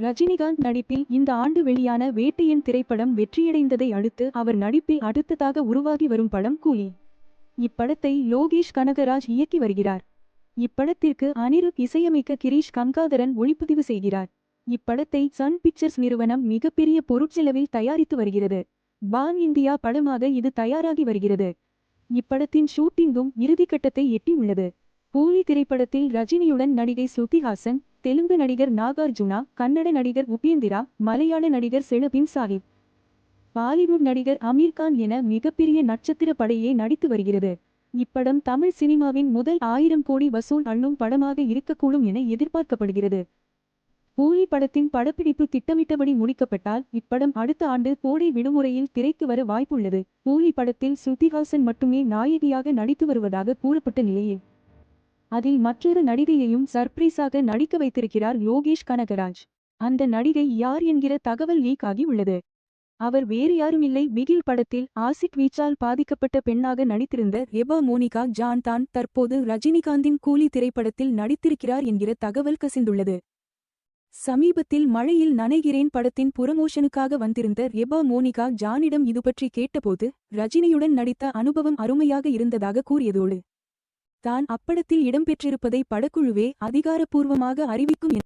ரஜினிகாந்த் நடிப்பில் இந்த ஆண்டு வெளியான வேட்டையன் திரைப்படம் வெற்றியடைந்ததை அடுத்து அவர் நடிப்பில் அடுத்ததாக உருவாகி வரும் படம் கூலி. இப்படத்தை லோகேஷ் கனகராஜ் இயக்கி வருகிறார். இப்படத்திற்கு அனிருத் இசையமைக்க கிரீஷ் கங்காதரன் ஒளிப்பதிவு செய்கிறார். இப்படத்தை சன் பிக்சர்ஸ் நிறுவனம் மிகப்பெரிய பொருட்செலவில் தயாரித்து வருகிறது. பான் இந்தியா படமாக இது தயாராகி வருகிறது. இப்படத்தின் ஷூட்டிங்கும் இறுதிக்கட்டத்தை எட்டியுள்ளது. கூலி திரைப்படத்தில் ரஜினியுடன் நடிகை ஸ்ருதிஹாசன் தெலுங்கு நடிகர் நாகார்ஜுனா கன்னட நடிகர் உபேந்திரா மலையாள நடிகர் செலபின் சாஹிப். பாலிவுட் நடிகர் அமீர்கான் என மிகப்பெரிய நட்சத்திர படையே நடித்து வருகிறது. இப்படம் தமிழ் சினிமாவின் முதல் ஆயிரம் கோடி வசூல் அள்ளும் படமாக இருக்கக்கூடும் என எதிர்பார்க்கப்படுகிறது. கூலி படத்தின் படப்பிடிப்பு திட்டமிட்டபடி முடிக்கப்பட்டால் இப்படம் அடுத்த ஆண்டு கோடை விடுமுறையில் திரைக்கு வர வாய்ப்புள்ளது. கூலி படத்தில் ஸ்ருதிஹாசன் மட்டுமே நாயகியாக நடித்து வருவதாக கூறப்பட்ட நிலையில் அதில் மற்றொரு நடிகையையும் சர்ப்ரைஸாக நடிக்க வைத்திருக்கிறார் யோகேஷ் கனகராஜ். அந்த நடிகை யார் என்கிற தகவல் லீக் ஆகி உள்ளது. அவர் வேறு யாருமில்லை பிகில் படத்தில் ஆசிட் வீச்சால் பாதிக்கப்பட்ட பெண்ணாக நடித்திருந்த ரெபா மோனிகா ஜான் தான் தற்போது ரஜினிகாந்தின் கூலி திரைப்படத்தில் நடித்திருக்கிறார் என்கிற தகவல் கசிந்துள்ளது. சமீபத்தில் மழையில் நனைகிறேன் படத்தின் புரமோஷனுக்காக வந்திருந்த ரெபா மோனிகா ஜானிடம் இதுபற்றி கேட்டபோது ரஜினியுடன் நடித்த அனுபவம் அருமையாக இருந்ததாக கூறியதோடு தான் அப்படத்தில் இடம்பெற்றிருப்பதை படக்குழுவே அதிகாரப்பூர்வமாக அறிவிக்கும் என